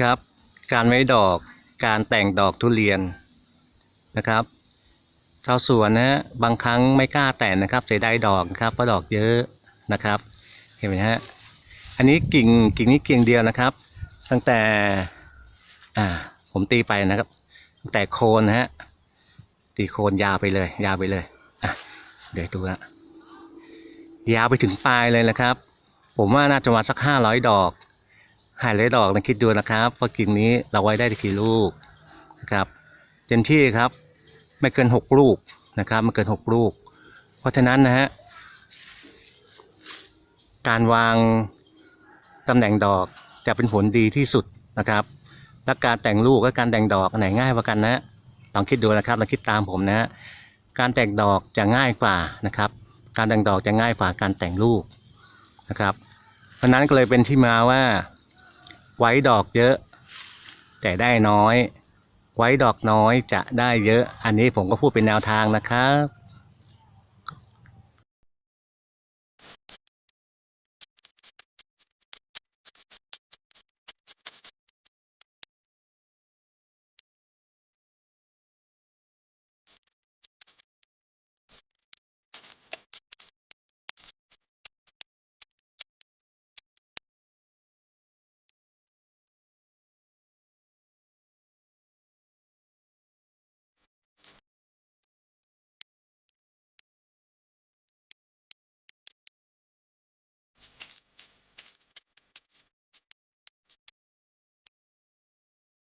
ครับ การไว้ดอกการแต่งดอกทุเรียนนะครับชาวสวนนะบางครั้งไม่กล้าแต่งนะครับเสียดายดอกครับเพราะดอกเยอะนะครับ เห็นไหมฮะอันนี้กิ่งกิ่งนี้กิ่งเดียวนะครับ ตั้งแต่อ่าผมตีไปนะครับ ตั้งแต่โคนนะฮะตีโคนยาวไปเลย ยาวไปเลยอะเดี๋ยวดูนะยาวไปถึงปลายเลยนะครับ ผมว่าน่าจะมาสักห้าร้อยดอก หาร้อยดอกนะคิดดูนะครับว่ากิ่งนี้เราไว้ได้กี่ลูกนะครับเต็มที่ครับ ไม่เกินหกลูกนะครับไม่เกินหกลูก เพราะฉะนั้นนะฮะการวางตำแหน่งดอกจะเป็นผลดีที่สุดนะครับและการแต่งลูกและการแต่งดอกไหนง่ายกว่ากันนะลองคิดดูนะครับลองคิดตามผมนะการแต่งดอกจะง่ายกว่านะครับ การแต่งดอกจะง่ายกว่าการแต่งลูกนะครับ เพราะนั้นก็เลยเป็นที่มาว่า ไว้ดอกเยอะ แต่ได้น้อย ไว้ดอกน้อยจะได้เยอะ อันนี้ผมก็พูดเป็นแนวทางนะครับ